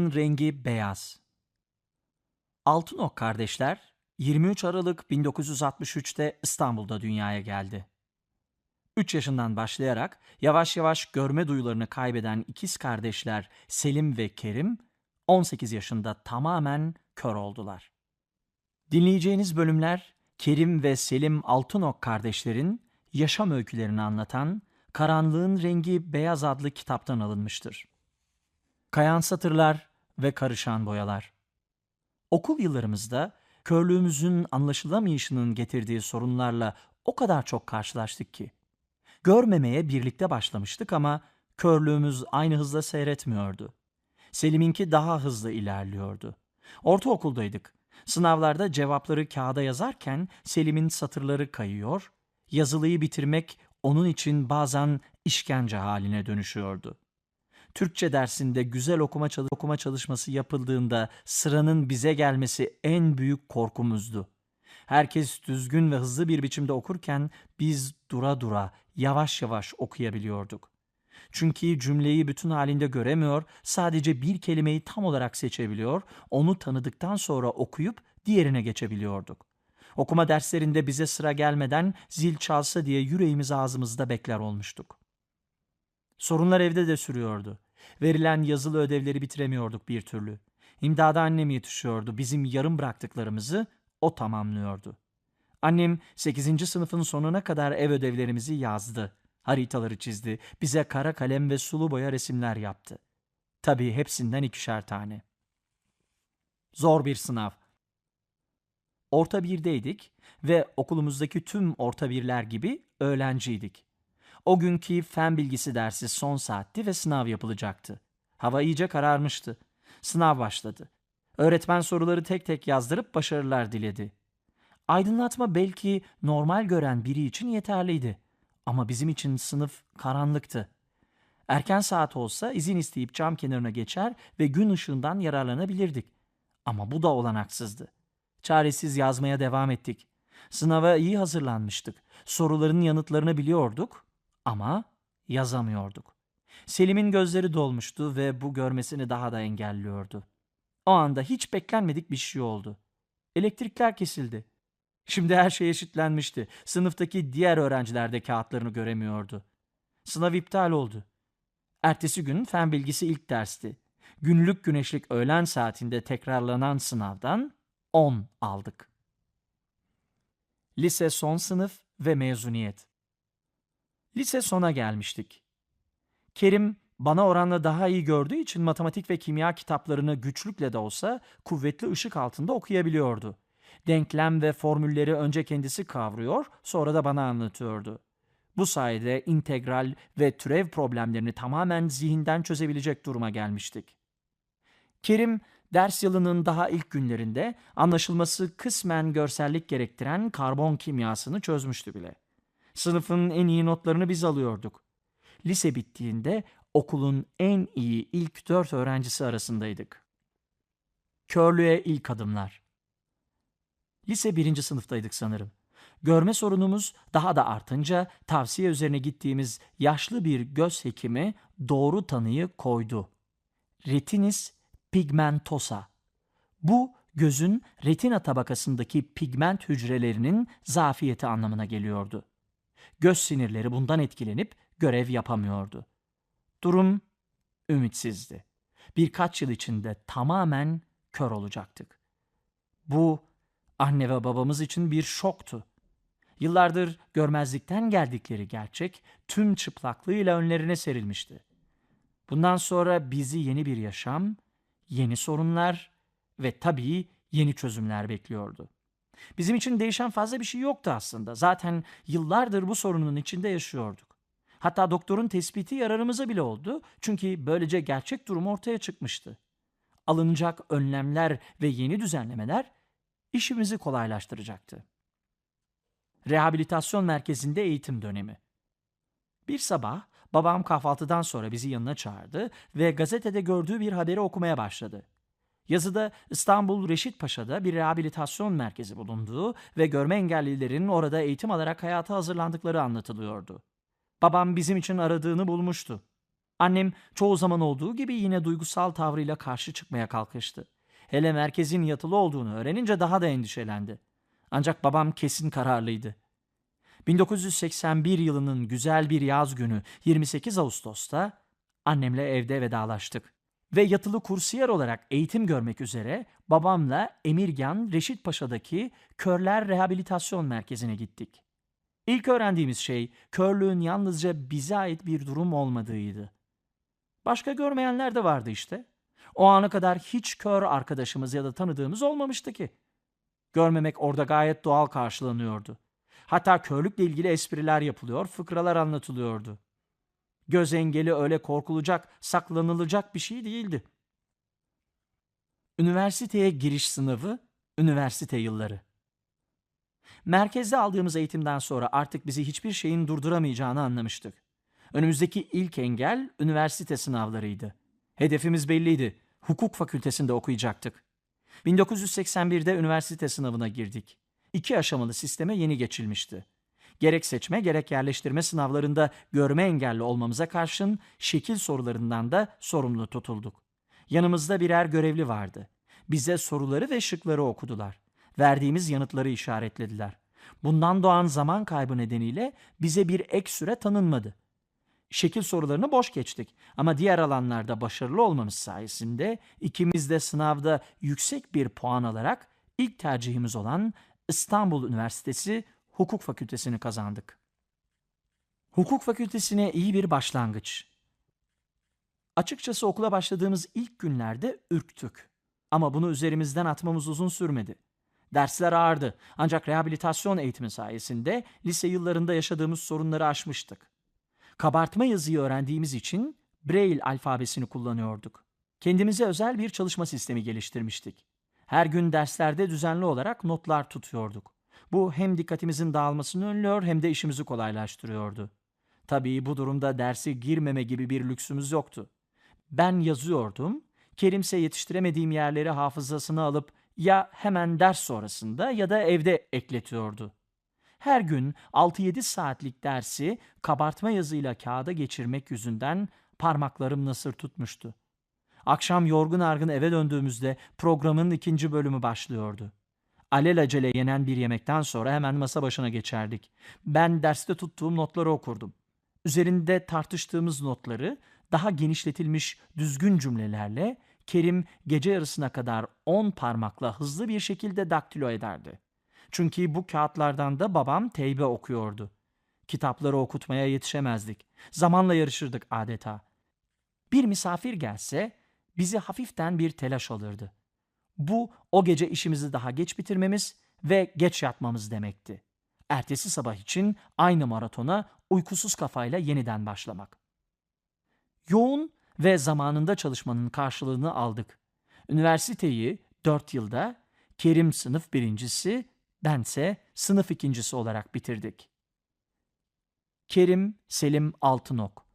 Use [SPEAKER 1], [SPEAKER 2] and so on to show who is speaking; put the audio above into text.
[SPEAKER 1] Karanlığın rengi beyaz. Altınok kardeşler 23 Aralık 1963'te İstanbul'da dünyaya geldi. 3 yaşından başlayarak yavaş yavaş görme duyularını kaybeden ikiz kardeşler Selim ve Kerim 18 yaşında tamamen kör oldular. Dinleyeceğiniz bölümler Kerim ve Selim Altınok kardeşlerin yaşam öykülerini anlatan Karanlığın Rengi Beyaz adlı kitaptan alınmıştır. Kayan satırlar ve karışan boyalar. Okul yıllarımızda körlüğümüzün anlaşılamayışının getirdiği sorunlarla o kadar çok karşılaştık ki. Görmemeye birlikte başlamıştık ama körlüğümüz aynı hızla seyretmiyordu. Selim'inki daha hızlı ilerliyordu. Ortaokuldaydık. Sınavlarda cevapları kağıda yazarken Selim'in satırları kayıyor, yazılıyı bitirmek onun için bazen işkence haline dönüşüyordu. Türkçe dersinde güzel okuma, çalış okuma çalışması yapıldığında sıranın bize gelmesi en büyük korkumuzdu. Herkes düzgün ve hızlı bir biçimde okurken biz dura dura, yavaş yavaş okuyabiliyorduk. Çünkü cümleyi bütün halinde göremiyor, sadece bir kelimeyi tam olarak seçebiliyor, onu tanıdıktan sonra okuyup diğerine geçebiliyorduk. Okuma derslerinde bize sıra gelmeden zil çalsa diye yüreğimiz ağzımızda bekler olmuştuk. Sorunlar evde de sürüyordu. Verilen yazılı ödevleri bitiremiyorduk bir türlü. İmdada annem yetişiyordu. Bizim yarım bıraktıklarımızı o tamamlıyordu. Annem 8. sınıfın sonuna kadar ev ödevlerimizi yazdı. Haritaları çizdi. Bize kara kalem ve sulu boya resimler yaptı. Tabii hepsinden ikişer tane. Zor bir sınav. Orta birdeydik ve okulumuzdaki tüm orta birler gibi öğrenciydik. O günkü fen bilgisi dersi son saatti ve sınav yapılacaktı. Hava iyice kararmıştı. Sınav başladı. Öğretmen soruları tek tek yazdırıp başarılar diledi. Aydınlatma belki normal gören biri için yeterliydi. Ama bizim için sınıf karanlıktı. Erken saat olsa izin isteyip cam kenarına geçer ve gün ışığından yararlanabilirdik. Ama bu da olanaksızdı. Çaresiz yazmaya devam ettik. Sınava iyi hazırlanmıştık. Soruların yanıtlarını biliyorduk ama yazamıyorduk. Selim'in gözleri dolmuştu ve bu görmesini daha da engelliyordu. O anda hiç beklenmedik bir şey oldu. Elektrikler kesildi. Şimdi her şey eşitlenmişti. Sınıftaki diğer öğrenciler de kağıtlarını göremiyordu. Sınav iptal oldu. Ertesi gün fen bilgisi ilk dersti. Günlük güneşlik öğlen saatinde tekrarlanan sınavdan 10 aldık. Lise son sınıf ve mezuniyet. Lise sona gelmiştik. Kerim bana oranla daha iyi gördüğü için matematik ve kimya kitaplarını güçlükle de olsa kuvvetli ışık altında okuyabiliyordu. Denklem ve formülleri önce kendisi kavruyor, sonra da bana anlatıyordu. Bu sayede integral ve türev problemlerini tamamen zihinden çözebilecek duruma gelmiştik. Kerim ders yılının daha ilk günlerinde anlaşılması kısmen görsellik gerektiren karbon kimyasını çözmüştü bile. Sınıfın en iyi notlarını biz alıyorduk. Lise bittiğinde okulun en iyi ilk dört öğrencisi arasındaydık. Körlüğe ilk adımlar. Lise birinci sınıftaydık sanırım. Görme sorunumuz daha da artınca tavsiye üzerine gittiğimiz yaşlı bir göz hekimi doğru tanıyı koydu. Retinis pigmentosa. Bu gözün retina tabakasındaki pigment hücrelerinin zafiyeti anlamına geliyordu. Göz sinirleri bundan etkilenip görev yapamıyordu. Durum ümitsizdi. Birkaç yıl içinde tamamen kör olacaktık. Bu anne ve babamız için bir şoktu. Yıllardır görmezlikten geldikleri gerçek tüm çıplaklığıyla önlerine serilmişti. Bundan sonra bizi yeni bir yaşam, yeni sorunlar ve tabii yeni çözümler bekliyordu. Bizim için değişen fazla bir şey yoktu aslında. Zaten yıllardır bu sorunun içinde yaşıyorduk. Hatta doktorun tespiti yararımıza bile oldu. Çünkü böylece gerçek durum ortaya çıkmıştı. Alınacak önlemler ve yeni düzenlemeler işimizi kolaylaştıracaktı. Rehabilitasyon merkezinde eğitim dönemi. Bir sabah babam kahvaltıdan sonra bizi yanına çağırdı ve gazetede gördüğü bir haberi okumaya başladı. Yazıda İstanbul Reşit Paşa'da bir rehabilitasyon merkezi bulunduğu ve görme engellilerin orada eğitim alarak hayata hazırlandıkları anlatılıyordu. Babam bizim için aradığını bulmuştu. Annem çoğu zaman olduğu gibi yine duygusal tavrıyla karşı çıkmaya kalkıştı. Hele merkezin yatılı olduğunu öğrenince daha da endişelendi. Ancak babam kesin kararlıydı. 1981 yılının güzel bir yaz günü 28 Ağustos'ta annemle evde vedalaştık. Ve yatılı kursiyer olarak eğitim görmek üzere babamla Emirgan Reşit Paşa'daki Körler Rehabilitasyon Merkezi'ne gittik. İlk öğrendiğimiz şey körlüğün yalnızca bize ait bir durum olmadığıydı. Başka görmeyenler de vardı işte. O ana kadar hiç kör arkadaşımız ya da tanıdığımız olmamıştı ki. Görmemek orada gayet doğal karşılanıyordu. Hatta körlükle ilgili espriler yapılıyor, fıkralar anlatılıyordu. Göz engeli öyle korkulacak, saklanılacak bir şey değildi. Üniversiteye giriş sınavı, üniversite yılları. Merkezde aldığımız eğitimden sonra artık bizi hiçbir şeyin durduramayacağını anlamıştık. Önümüzdeki ilk engel üniversite sınavlarıydı. Hedefimiz belliydi. Hukuk fakültesinde okuyacaktık. 1981'de üniversite sınavına girdik. İki aşamalı sisteme yeni geçilmişti. Gerek seçme gerek yerleştirme sınavlarında görme engelli olmamıza karşın şekil sorularından da sorumlu tutulduk. Yanımızda birer görevli vardı. Bize soruları ve şıkları okudular. Verdiğimiz yanıtları işaretlediler. Bundan doğan zaman kaybı nedeniyle bize bir ek süre tanınmadı. Şekil sorularını boş geçtik ama diğer alanlarda başarılı olmamız sayesinde ikimiz de sınavda yüksek bir puan alarak ilk tercihimiz olan İstanbul Üniversitesi Hukuk Fakültesini kazandık. Hukuk Fakültesine iyi bir başlangıç. Açıkçası okula başladığımız ilk günlerde ürktük. Ama bunu üzerimizden atmamız uzun sürmedi. Dersler ağırdı ancak rehabilitasyon eğitimi sayesinde lise yıllarında yaşadığımız sorunları aşmıştık. Kabartma yazıyı öğrendiğimiz için Braille alfabesini kullanıyorduk. Kendimize özel bir çalışma sistemi geliştirmiştik. Her gün derslerde düzenli olarak notlar tutuyorduk. Bu hem dikkatimizin dağılmasını önlüyor hem de işimizi kolaylaştırıyordu. Tabii bu durumda derse girmeme gibi bir lüksümüz yoktu. Ben yazıyordum, Kerimse yetiştiremediğim yerleri hafızasına alıp ya hemen ders sonrasında ya da evde ekletiyordu. Her gün 6-7 saatlik dersi kabartma yazıyla kağıda geçirmek yüzünden parmaklarım nasır tutmuştu. Akşam yorgun argın eve döndüğümüzde programın ikinci bölümü başlıyordu. Alelacele yenen bir yemekten sonra hemen masa başına geçerdik. Ben derste tuttuğum notları okurdum. Üzerinde tartıştığımız notları daha genişletilmiş düzgün cümlelerle Kerim gece yarısına kadar 10 parmakla hızlı bir şekilde daktilo ederdi. Çünkü bu kağıtlardan da babam teybe okuyordu. Kitapları okutmaya yetişemezdik. Zamanla yarışırdık adeta. Bir misafir gelse bizi hafiften bir telaş alırdı. Bu o gece işimizi daha geç bitirmemiz ve geç yatmamız demekti. Ertesi sabah için aynı maratona uykusuz kafayla yeniden başlamak. Yoğun ve zamanında çalışmanın karşılığını aldık. Üniversiteyi 4 yılda Kerim sınıf birincisi, bense sınıf ikincisi olarak bitirdik. Kerim Selim Altınok